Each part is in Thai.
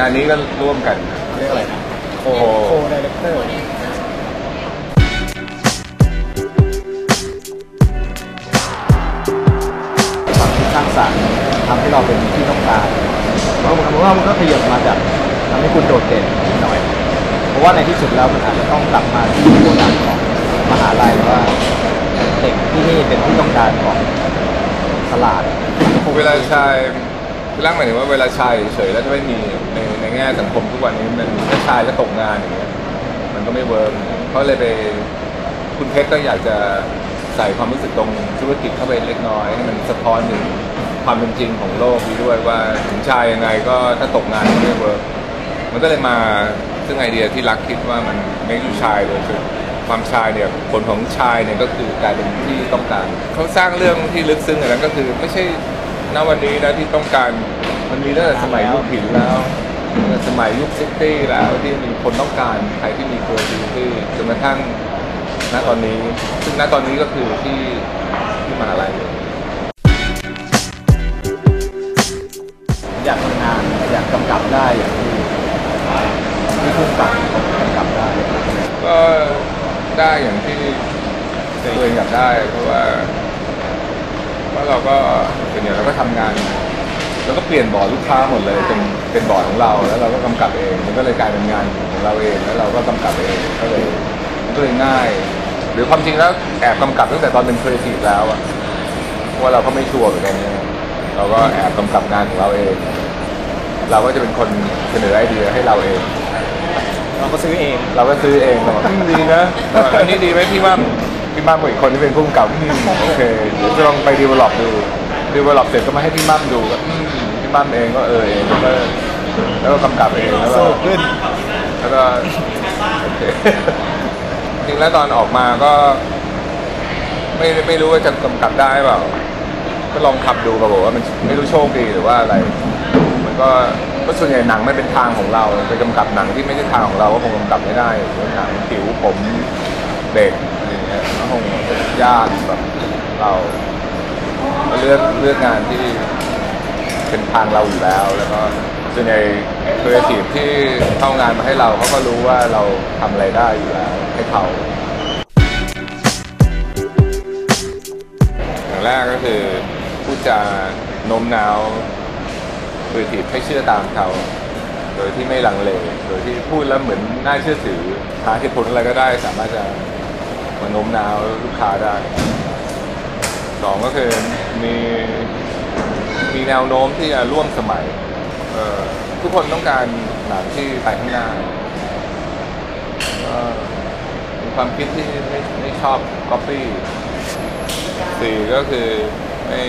งานนี้ก็ร่วมกันเรียกอะไรนะโอ้โคดีเรคเตอร์ความคิดสร้างสรรค์ทำให้เราเป็นที่ต้องการเพราะผมว่ามันก็ขยับมาจากทำให้คุณโดดเด่นนิดหน่อย เพราะว่าในที่สุดแล้วมันอาจจะต้องกลับมาที่โบราณของมหาลัยว่าเด็กที่นี่เป็นที่ต้องการของตลาดเวลาชายคือร่างหมายถึงว่าเวลาชายเฉยๆแล้วจะไม่มีในใน แง่สังคมทุกวันนี้มันถ้าชายจะตกงานอย่างเงี้ยมันก็ไม่เวิร์กเขาเลยไปคุณเพชรก็อยากจะใส่ความรู้สึกตรงธุรกิจเข้าไปเล็กน้อยให้มันสะท้อนถึงความเป็นจริงของโลกนี้ด้วยว่าถึงชายยังไงก็ถ้าตกงานก็ไม่เวิร์กมันก็เลยมาซึ่งไอเดียที่รักคิดว่ามันไม่อยู่ชายเลยคือความชายเนี่ยผลของชายเนี่ยก็คือกลายเป็นที่ต้องการเขาสร้างเรื่องที่ลึกซึ้งอย่างนั้นก็คือไม่ใช่ณวันนี้นะที่ต้องการมันมีตั้งแต่สมัยยุคหินแล้ว สมัยยุคซิตี้แล้วที่มีคนต้องการใครที่มี creativity จนกระทั่งณตอนนี้ ซึ่งณตอนนี้ก็คือที่ที่มหาลัยเลยอยากทำงานอยากกำกับได้อย่างที่ที่พุ่งกับกำกับได้ ก็ได้อย่างที่ตัวเองอยากได้ เพราะว่าเพราะเราก็ส่วนใหญ่เราก็ทำงาน เราก็เปลี่ยนบอร์ดลูกค้าหมดเลยเป็นเป็นบอร์ดของเราแล้วเราก็กำกับเองมันก็เลยกลายเป็นงานของเราเองแล้วเราก็กำกับเองก็เลยมันก็เลยง่าย หรือความจริงแล้วแอบกำกับตั้งแต่ตอนเป็นครีเอทีฟแล้วอะเพราะว่าเราก็ไม่ชัวร์เหมือนกันเนี่ยเราก็แอบกำกับงานของเราเอง เราก็จะเป็นคนเสนอไอเดียให้เราเอง เราก็ซื้อเองเราก็ซื้อเองแต่ว่าอืมดีนะแต่ว่าอันนี้ดีไหมพี่ว่าพี่มั่มกับอีกคนที่เป็นผู้กำกับอืมโอเคเดี๋ยวจะลองไปดีเวลลอปดูดีเวลลอปเสร็จก็มาให้พี่มั่มดูก็อืม พี่มั่มเองก็เออเองแล้วก็แล้วก็กำกับเองแล้วก็ขึ้นแล้วก็โอเคจริงแล้วตอนออกมาก็ไม่ไม่รู้ว่าจะกำกับได้เปล่า ก็ลองขับดูปรากฏว่ามันไม่รู้โชคดีหรือว่าอะไร มันก็ก็ส่วนใหญ่หนังไม่เป็นทางของเราไปกำกับหนังที่ไม่ใช่ทางของเราก็คงกำกับไม่ได้หนังผิวผมเด็กอะไรเงี้ยก็คงยากแบบเราเลือกเลือกงานที่ เป็นทางเราอยู่แล้ว แล้วก็ส่วนใหญ่ครีเอทีฟที่เข้างานมาให้เราเขาก็รู้ว่าเราทำอะไรได้อยู่แล้วให้เขาอย่างแรกก็คือพูดจาโน้มน้าวครีเอทีฟให้เชื่อตามเขาโดยที่ไม่ลังเล โดยที่พูดแล้วเหมือนน่าเชื่อถือหาเหตุผลอะไรก็ได้ สามารถจะมาโน้มน้าวลูกค้าได้สองก็คือมี มีแนวโน้มที่จะร่วมสมัยทุกคนต้องการหนังที่ไปข้างหน้ามีความคิดที่ไม่ไม่ชอบ copy สี่ก็คือไม่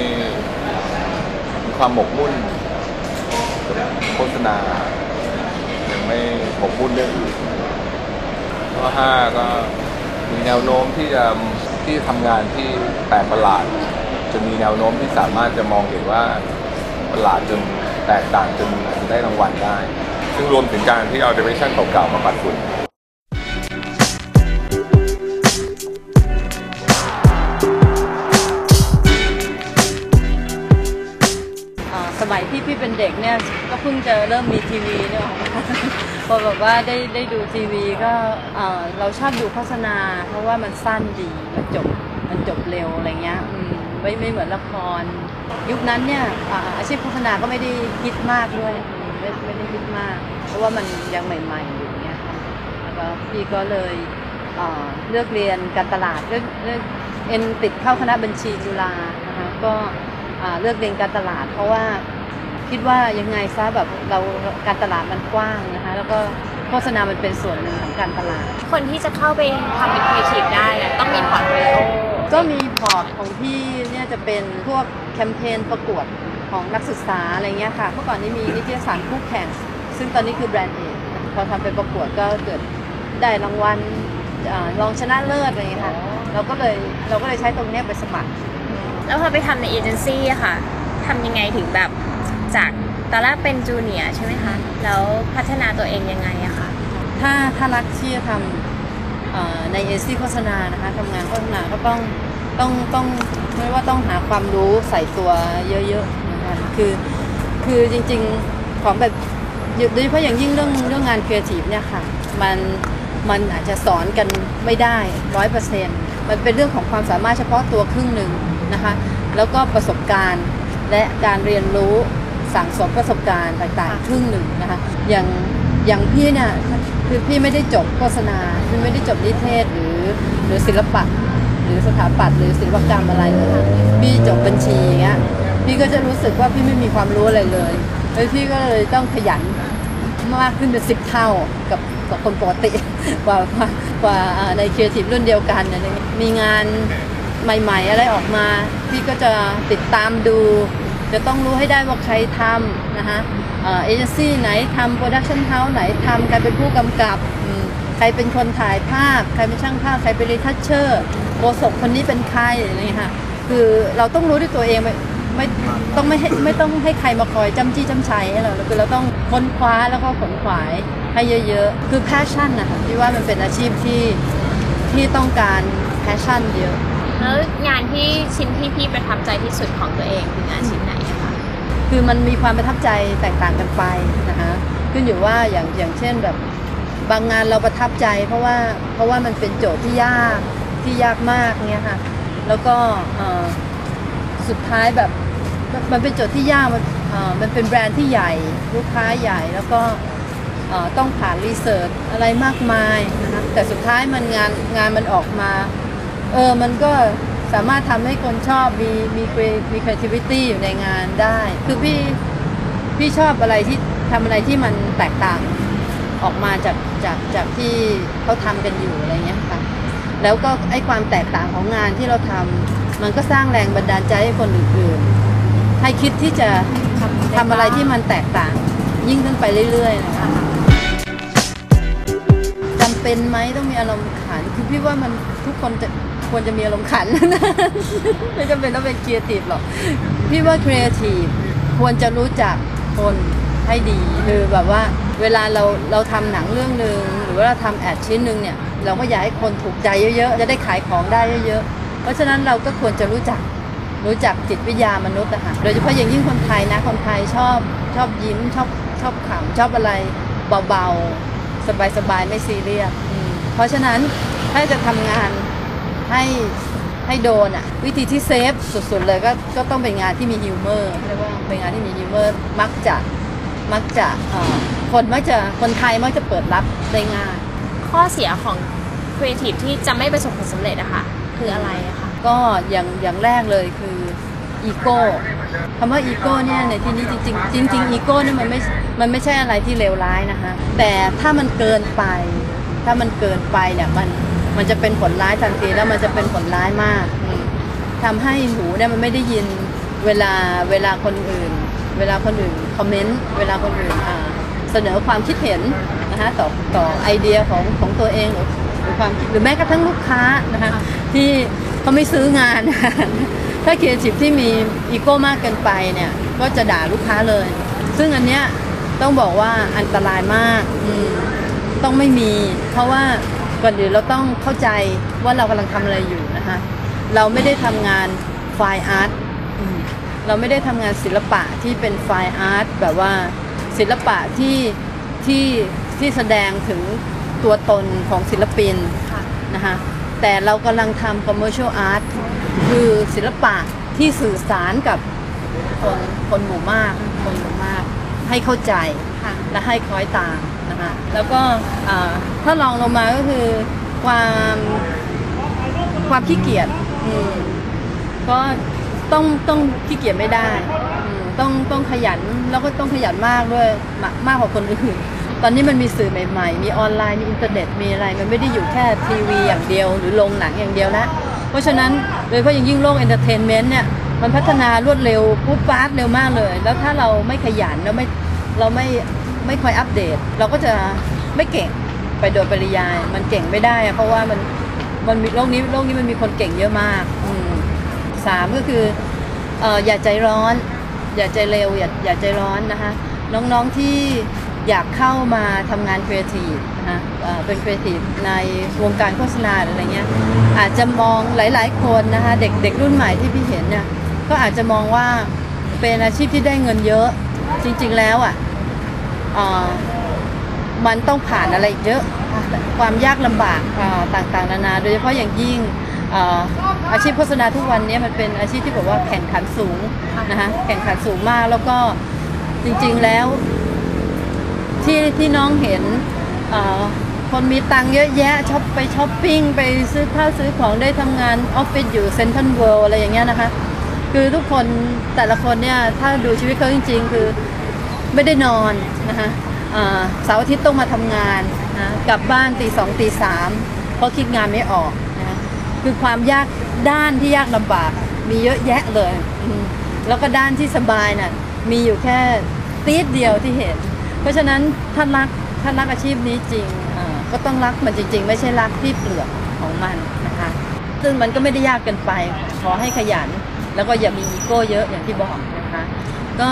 มีความหมกมุ่นโฆษณายังไม่หมกมุ่นเรื่องอื่นข้อห้าก็มีแนวโน้มที่จะที่ทำงานที่แปลกประหลาด จนมีแนวโน้มที่สามารถจะมองเห็นว่าประหลาดจนแตกต่างจนอาจจะได้รางวัลได้ ซึ่งรวมถึงการที่เอาเดเรชั่นเก่าๆมาปัดฝุ่นอ่าสมัยที่พี่เป็นเด็กเนี่ยก็เพิ่งจะเริ่มมีทีวีเนี่ยพอแบบว่าได้ได้ดูทีวีก็เอ่อเราชอบดูโฆษณา เพราะว่ามันสั้นดีมันจบมันจบเร็วอะไรเงี้ย ไม่ไม่เหมือนละคร ยุคนั้นเนี่ยอ่าอาชีพโฆษณาก็ไม่ได้ฮิตมากด้วยอืมไม่ไม่ได้ฮิตมาก เพราะว่ามันยังใหม่ ๆ อยู่เงี้ยค่ะแล้วก็พี่ก็เลยเอ่อเลือกเรียนการตลาดเลือกเลือกเอ็นติดเข้าคณะบัญชีจุฬานะคะก็อ่าเลือกเรียนการตลาด เพราะว่าคิดว่ายังไงซะแบบเราการตลาดมันกว้างนะคะแล้วก็โฆษณามันเป็นส่วนหนึ่งของการตลาด คนที่จะเข้าไปทำเป็นครีเอทีฟได้อะต้องมีพอร์ตโฟลิโอก็มี พอร์ตของพี่เนี่ยจะเป็นพวกแคมเปญประกวดของนักศึกษาอะไรเงี้ยค่ะ เมื่อก่อนนี้มีนิตยสารคู่แข่ง ซึ่งตอนนี้คือแบรนด์เอกพอทำเป็นประกวดก็เกิดได้รางวัลอ่ารองชนะเลิศอะไรเงี้ยค่ะ เราก็เลยเราก็เลยใช้ตรงเนี้ยไปสมัคร แล้วพอไปทำในเอเจนซี่อะค่ะทำยังไงถึงแบบจากตอนแรกเป็นจูเนียร์ใช่ไหมคะ แล้วพัฒนาตัวเองยังไงอะคะถ้าถ้ารักที่จะทำเอ่อในเอซี่โฆษณานะคะทำงานโฆษณาก็ต้อง ต้องต้องไม่ว่าต้องหาความรู้ใส่ตัวเยอะๆนะคะคือคือจริงๆของแบบโดยเฉพาะอย่างยิ่งเรื่องเรื่องงานครีเอทีฟเนี่ยค่ะมันมันอาจจะสอนกันไม่ได้ร้อยเปอร์เซ็นต์มันเป็นเรื่องของความสามารถเฉพาะตัวครึ่งหนึ่งนะคะแล้วก็ประสบการณ์และการเรียนรู้สั่งสมประสบการณ์ต่างๆครึ่งหนึ่งนะคะอย่างอย่างพี่เนี่ยคือพี่ไม่ได้จบโฆษณาพี่ไม่ได้จบนิเทศหรือหรือศิลปะห รือสถาปัตย์หรือศิลปกรรมอะไรนะคะพี่จบบัญชีอย่างเงี้ยพี่ก็จะรู้สึกว่าพี่ไม่มีความรู้อะไรเลยแล้วพี่ก็เลยต้องขยันมากขึ้นเป็นสิบเท่ากับกับคนปกติกว่ากว่ากว่าในครีเอทีฟรุ่นเดียวกันอะไรเงี้ยมีงานใหม่ ๆ อะไรออกมา พี่ก็จะติดตามดู จะต้องรู้ให้ได้ว่าใครทำนะคะเอเจนซี่ไหนทำโปรดักชั่นเฮาส์ไหนทำใครเป็นผู้กำกับ รเป็นคนถ่ายภาพ ใครเป็นช่างภาพ ใครเป็นรีทัชเชอร์โฆษกคนนี้เป็นใครอะไรอย่างเงี้ยค่ะ คือเราต้องรู้ด้วยตัวเองไม่ไม่ต้องไม่ให้ไม่ต้องให้ใครมาคอยจำจี้จำชัยให้เราคือเราต้องค้นคว้าแล้วก็ขนขวายให้เยอะๆ คือ passion นะคะพี่ว่ามันเป็นอาชีพที่ที่ต้องการ passion เยอะ แล้วงานที่ชิ้นที่พี่ประทับใจที่สุดของตัวเองคืองานชิ้นไหนอะคะคือมันมีความประทับใจแตกต่างกันไปนะคะขึ้นอยู่ว่าอย่างอย่างเช่นแบบ บางงานเราประทับใจ เพราะว่าเพราะว่ามันเป็นโจทย์ที่ยากที่ยากมากเงี้ยค่ะ แล้วก็อ่อสุดท้ายแบบมันเป็นโจทย์ที่ยากมันอ่อมันเป็นแบรนด์ที่ใหญ่ลูกค้าใหญ่แล้วก็อ่อต้องผ่านรีเสิร์ชอะไรมากมายนะคะแต่สุดท้ายมันงานงานมันออกมาเออมันก็สามารถทำให้คนชอบมีมีมี creativity อยู่ในงานได้ คือพี่พี่ชอบอะไรที่ทำอะไรที่มันแตกต่าง ออกมาจากจากจากที่เขาทำกันอยู่อะไรเงี้ยค่ะแล้วก็ไอ้ความแตกต่างของงานที่เราทำมันก็สร้างแรงบันดาลใจให้คนอื่นๆให้คิดที่จะทำอะไรที่มันแตกต่าง ยิ่งขึ้นไปเรื่อยๆนะคะจำเป็นไหมต้องมีอารมณ์ขันคือพี่ว่ามันทุกคนจะควรจะมีอารมณ์ขันไม่จำเป็นต้องเป็นครีเอทีฟหรอกพี่ว่าครีเอทีฟควรจะรู้จักคน ให้ดีคือแบบว่าเวลาเราเราทำหนังเรื่องหนึ่งหรือว่าเราทำแอดชิ้นหนึ่งเนี่ยเราก็อยากให้คนถูกใจเยอะๆ จะได้ขายของได้เยอะๆ เพราะฉะนั้นเราก็ควรจะรู้จักรู้จักจิตวิทยามนุษย์อะค่ะโดยเฉพาะอย่างยิ่งคนไทยนะคนไทยชอบชอบยิ้มชอบชอบขำชอบอะไรเบาๆ สบายๆ ไม่ซีเรียสเพราะฉะนั้นถ้าจะทำงานให้ให้โดนอะวิธีที่เซฟสุดๆเลยก็ก็ต้องเป็นงานที่มีฮิวเมอร์เรียกว่าเป็นงานที่มีฮิวเมอร์มักจะ มักจะเอ่อคนมักจะคนไทยมักจะเปิดรับได้ง่ายข้อเสียของครีเอทีฟที่จะไม่ประสบผลสำเร็จอะค่ะคืออะไรอะคะก็อย่างอย่างแรกเลยคืออีโก้คำว่าอีโก้เนี่ยในที่นี้จริงๆจริงๆอีโก้เนี่ยมันไม่มันไม่ใช่อะไรที่เลวร้ายนะคะแต่ถ้ามันเกินไป ถ้ามันเกินไปเนี่ยมันมันจะเป็นผลร้ายทันทีแล้วมันจะเป็นผลร้ายมากอืมทำให้หูเนี่ยมันไม่ได้ยินเวลาเวลาคนอื่น เวลาคนอื่นคอมเมนต์เวลาคนอื่นเสนอความคิดเห็นนะคะต่อต่อไอเดียของของตัวเองหรือความคิดหรือแม้กระทั่งลูกค้านะคะที่เขาไม่ซื้องาน ถ้าครีเอทีฟที่มีอีโก้มากเกินไปเนี่ยก็จะด่าลูกค้าเลย ซึ่งอันเนี้ยต้องบอกว่าอันตรายมากอืต้องไม่มี เพราะว่าก่อนอื่นเราต้องเข้าใจว่าเรากำลังทำอะไรอยู่นะคะ เราไม่ได้ทำงานไฟล์อาร์ต เราไม่ได้ทำงานศิลปะที่เป็นไฟอาร์ตแบบว่าศิลปะที่ที่ที่แสดงถึงตัวตนของศิลปินะนะคะแต่เรากำลังทำ commercial art คือศิลปะที่สื่อสารกับคนคนหมู่มากคนหมู่มาก ให้เข้าใจและให้คล้อยตามนะคะแล้วก็ถ้าลองลงมาก็คือความความขี้เกียจก็ ต้องต้องขี้เกียจไม่ได้อืมต้องต้องขยันแล้วก็ต้องขยันมากด้วยมากมากกว่าคนอื่น ตอนนี้มันมีสื่อใหม่ ๆ มีออนไลน์มีอินเทอร์เน็ตมีอะไร มันไม่ได้อยู่แค่ทีวีอย่างเดียว หรือโรงหนังอย่างเดียวแล้วเพราะฉะนั้นโดยเฉพาะอย่างยิ่งโลกเอนเตอร์เทนเมนต์เนี่ยมันพัฒนารวดเร็วปุ๊บป๊าดเร็วมากเลย แล้วถ้าเราไม่ขยันแล้วไม่เราไม่ไม่คอยอัปเดต เราก็จะไม่เก่งไปโดยปริยาย มันเก่งไม่ได้อะเพราะว่ามันมันมีโลกนี้โลกนี้มันมีคนเก่งเยอะมากอืม สามก็คือออย่าใจร้อน อย่าใจเร็ว อย่าอย่าใจร้อนนะคะน้องๆที่อยากเข้ามาทำงานครีเอทีฟนะะเป็นครีเอทีฟในวงการโฆษณาอะไรเงี้ยอาจจะมองหลาย ๆ คนนะคะเด็กเด็กรุ่นใหม่ที่พี่เห็นเนี่ยก็อาจจะมองว่าเป็นอาชีพที่ได้เงินเยอะจริง ๆ แล้วอะอ่ามันต้องผ่านอะไรเยอะความยากลำบากต่างๆ นานา โดยเฉพาะอย่างยิ่ง อ่าอาชีพโฆษณาทุกวันนี้มันเป็นอาชีพที่แบบว่าแข่งขันสูงนะคะแข่งขันสูงมากแล้วก็จริงๆแล้วที่ที่น้องเห็นเอ่อคนมีตังค์เยอะแยะช็อปไปช้อปปิ้ง ไปซื้อข้าวซื้อของได้ทำงานออฟฟิศอยู่เซ็นทรัลเวิลด์อะไรอย่างเงี้ยนะคะ คือทุกคนแต่ละคนเนี่ย ถ้าดูชีวิตเขาจริง ๆ คือไม่ได้นอนนะคะอ่าเสาร์อาทิตย์ต้องมาทำงานนะกลับบ้านตีสองตีสามเพราะคิดงานไม่ออกนะ คือความยากด้านที่ยากลำบาก มีเยอะแยะเลย แล้วก็ด้านที่สบายน่ะมีอยู่แค่ตีดเดียวที่เห็น เพราะฉะนั้นถ้ารักถ้ารักอาชีพนี้จริงก็ต้องรักมันจริง ๆ ไม่ใช่รักที่เปลือกของมันนะคะ ซึ่งมันก็ไม่ได้ยากเกินไป ขอให้ขยัน แล้วก็อย่ามีอีโก้เยอะอย่างที่บอกนะคะ ก็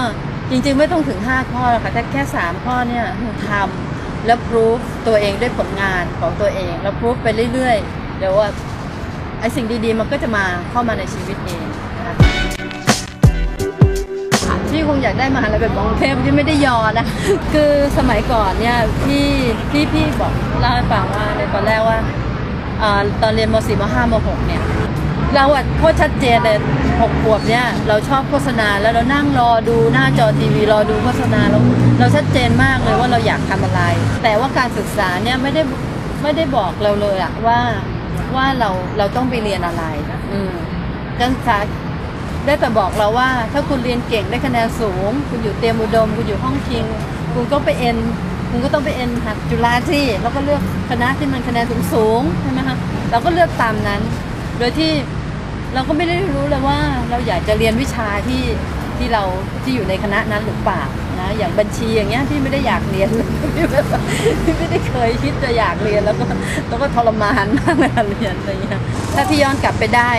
จริงๆไม่ต้องถึง 5 ข้อหรอกค่ะแต่แค่ 3 ข้อเนี่ยทำแล้วพิสูจตัวเองด้วยผลงานของตัวเอง แล้วพิสูจไปเรื่อยๆเดี๋ยวว่า ไอ้สิ่งดีๆ มันก็จะมาเข้ามาในชีวิตเองพี่คงอยากได้มหาลัยแบบกรุงเทพที่ไม่ได้ยอนะ คือสมัยก่อนเนี่ยพี่พี่พี่บอกเล่าให้ฟังว่าในตอนแรกว่าอตอนเรียนม .4 ม .5 ม .6 เนี่ยเราอะโคตรชัดเจนเลยหกขวบเนี่ยเราชอบโฆษณาแล้วเรานั่งรอดูหน้าจอทีวีรอดูโฆษณาเราเราชัดเจนมากเลยว่าเราอยากทำอะไร แต่ว่าการศึกษาเนี่ยไม่ได้ไม่ได้บอกเราเลยอะว่า ว่าเราเราต้องไปเรียนอะไร อืมการศึกษาได้แต่บอกเราว่า ถ้าคุณเรียนเก่งได้คะแนนสูง คุณอยู่เตรียมอุดม คุณอยู่ห้องคิง คุณก็ไปเอ็นคุณก็ต้องไปเอ็นหัดจุฬาที่แล้วก็เลือกคณะที่มันคะแนนสูงๆใช่ไหมคะเราก็เลือกตามนั้น โดยที่เราก็ไม่ได้รู้เลยว่าเราอยากจะเรียนวิชาที่ที่เราที่อยู่ในคณะนั้นหรือเปล่า นะ อย่างบัญชีอย่างเงี้ยพี่ไม่ได้อยากเรียนเลยพี่แบบพี่ไม่ได้เคยคิดจะอยากเรียนแล้วก็แล้วก็ทรมานมากเวลาเรียนอะไรเงี้ยถ้าพี่ย้อนกลับไปได้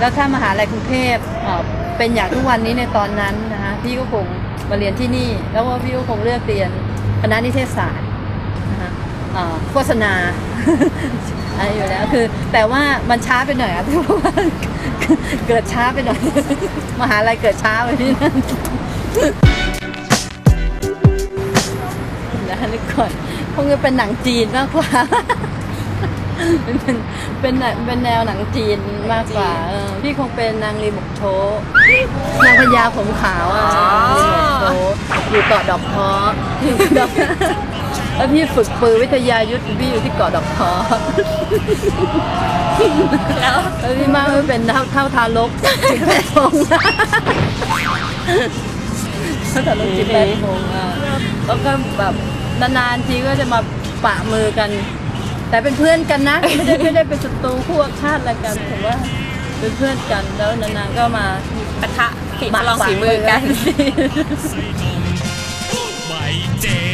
แล้วถ้ามหาลัยกรุงเทพเอ่อเป็นอย่างทุกวันนี้ในตอนนั้นนะคะพี่ก็คงมาเรียนที่นี่ แล้วก็พี่ก็คงเลือกเรียนคณะนิเทศศาสตร์นะคะอ่อโฆษณาอะไรอยู่แล้วคือ แต่ว่ามันช้าไปหน่อยอะเพราะว่าเกิดช้าไปหน่อย มหาลัยเกิดช้าไปที่นั่น นะนึกก่อนคงจะเป็นหนังจีนมากกว่า เป็นเป็นเป็นหนังเป็นแนวหนังจีนมากกว่าเออพี่คงเป็นนางรีบกโชนางพญาผมขาวอะรีบกโชอยู่เกาะดอกท้ออยู่ดอกแล้วพี่ฝึกปือวิทยายุทธพี่อยู่ที่เกาะดอกท้อแล้วแล้วพี่มากไม่เป็นเท่าเท่าทารกจิบแปดพงเท่าทารกจิบแปดพงอะแล้วก็แบบ นานๆทีก็จะมาปะมือกัน แต่เป็นเพื่อนกันนะ ไม่ได้ไม่ได้เป็นศัตรูคู่อาฆาตอะไรกันผมว่าเป็นเพื่อนกันแล้วนานๆก็มาปะทะฝีประลองฝีมือกันปะไม่เจ็